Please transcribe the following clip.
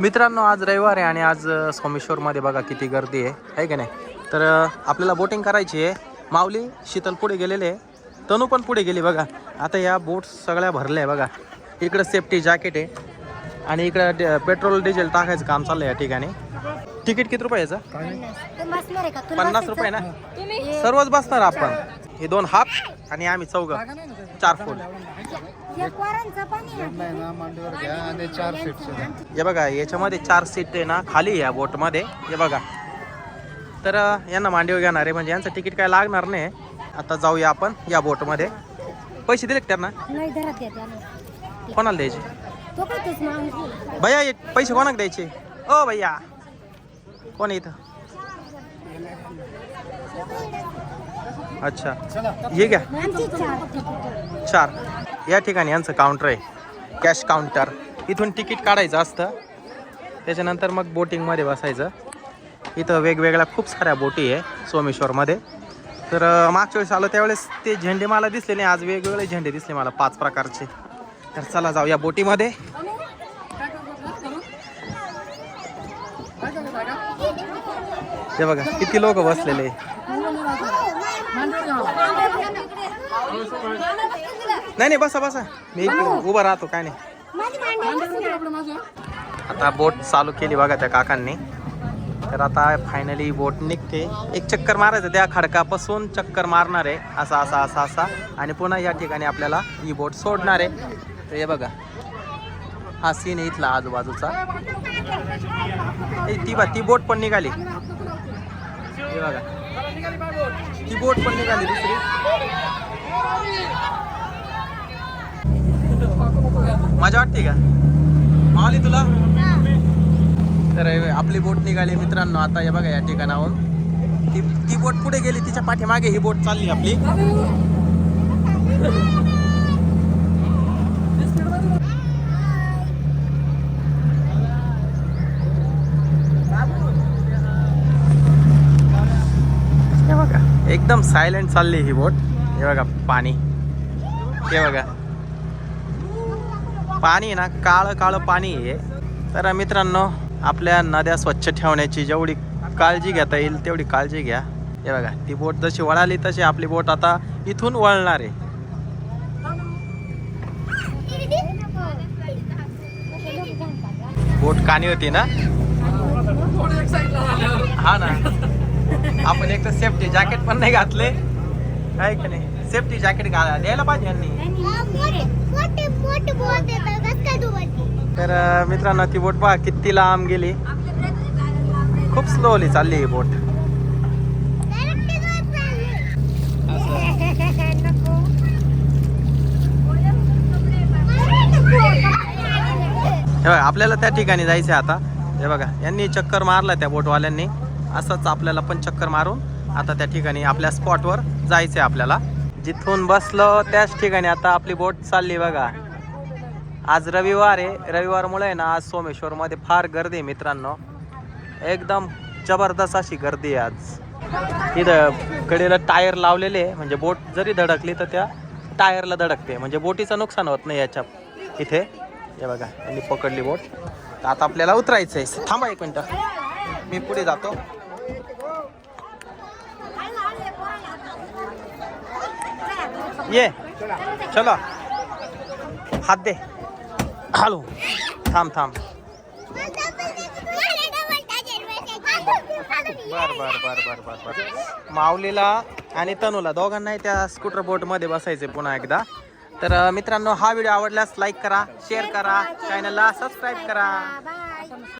मित्रांनो आज रविवार आहे आणि आज सोमेश्वरमध्ये बघा किती गर्दी आहे. आहे का नाही? तर आपल्याला बोटिंग करायची आहे. माऊली शीतल पुढे गेलेले आहे. तनू पण पुढे गेली बघा. आता या बोट सगळ्या भरल्या आहे बघा. इकडं सेफ्टी जॅकेट आहे. आणि इकडं पेट्रोल डिझेल टाकायचं काम चाललं आहे या ठिकाणी. तिकीट किती रुपयाचं पन्नास? रुपये ना? सर्वच बसणार आपण. हे दोन हाफ आणि आम्ही चौघ. चार फुल एक पोरांचं पाणी आहे. हे बघा याच्यामध्ये चार सीट आहे ना खाली आहे या बोटमध्ये. हे बघा. तर अ, यांना मांडीवर घेणार आहे. म्हणजे यांचं तिकीट काय लागणार नाही. आता जाऊया आपण या बोटमध्ये. पैसे दिले का त्यांना? नाही धरत कोणाला द्यायचे? तो काय तेच माणूस भैया हे पैसे कोणाला द्यायचे? ओ भैया. कोण आहे इथं? अच्छा. हे घ्या. आमची चार. चार. या ठिकाणी यांचं काउंटर आहे. कॅश काउंटर इथून तिकीट काढायचं असतं. त्याच्यानंतर मग बोटिंगमध्ये बसायचं. इथं वेगवेगळ्या खूप साऱ्या बोटी आहे सोमेश्वरमध्ये. तर मागच्या वेळेस आलो त्यावेळेस ते झेंडे मला दिसले नाही. आज वेगवेगळे झेंडे दिसले मला पाच प्रकारचे. तर चला जाऊ या बोटीमध्ये. हे बघा किती लोक बसलेले. नाही नाही बसा बसा. मी उभा राहतो काय नाही. आता बोट चालू केली बघा त्या काकांनी. तर आता फायनली बोट निघते. एक चक्कर मारायचं त्या खडकापासून चक्कर मारणार आहे. असा असा असा असा. आणि पुन्हा या ठिकाणी आपल्याला ही बोट सोडणार आहे. तर हे बघा. हा सीन आहे इथला आजूबाजूचा. ए, ती बा ती बोट पण निघाली. हे बघा. ती बोट पण निघाली दुसरी. मजा वाटते का? मावली तुला? तर आपली बोट निघाली मित्रांनो. आता हे बघा या ठिकाणाहून. ती ती बोट पुढे गेली? तिच्या पाठीमागे ही बोट चालली आपली. हे बघा. एकदम सायलेंट चालली ही बोट. हे बघा पाणी. हे बघा. पाणी आहे ना काळं काळं पाणी आहे. तर मित्रांनो आपल्या नद्या स्वच्छ ठेवण्याची जेवढी काळजी घेता येईल तेवढी काळजी घ्या. हे बघा ती बोट जशी वळाली तशी आपली बोट आता इथून वळणार आहे. बोट कानी होती ना? हा ना. आपण एक तर सेफ्टी जॅकेट पण नाही घातले. काय का नाही? सेफ्टी जॅकेट घाला द्यायला पाहिजे यांनी. तर मित्रांनो ती बोट पहा किती लांब गेली. खूप स्लोली चालली ही बोट. हे बघा आपल्याला त्या ठिकाणी जायचं आहे आता. हे बघा यांनी चक्कर मारला त्या बोटवाल्यांनी. असंच आपल्याला पण चक्कर मारून आता त्या ठिकाणी आपल्या स्पॉटवर जायचं आहे आपल्याला. जिथून बसलो त्याच ठिकाणी आता आपली बोट चालली बघा. आज रविवार आहे. रविवारमुळे आहे ना आज सोमेश्वरमध्ये फार गर्दी आहे मित्रांनो. एकदम जबरदस्त अशी गर्दी आहे आज. इथं कडेला टायर लावलेले आहे. म्हणजे बोट जरी धडकली तर त्या टायरला धडकते. म्हणजे बोटीचं नुकसान होत नाही याच्या इथे. हे बघा यांनी पकडली बोट. तर आता आपल्याला उतरायचं आहे थांबा एक मिनटं. मी पुढे जातो. ये. चला. हात दे. हॅलो थांब थांब. बर बर बर बर बर बर. माऊलीला आणि तनूला दोघांनाही त्या स्कूटर बोटमध्ये बसायचे पुन्हा एकदा. तर मित्रांनो हा व्हिडिओ आवडल्यास लाईक करा शेअर करा चॅनलला सबस्क्राईब करा. बाय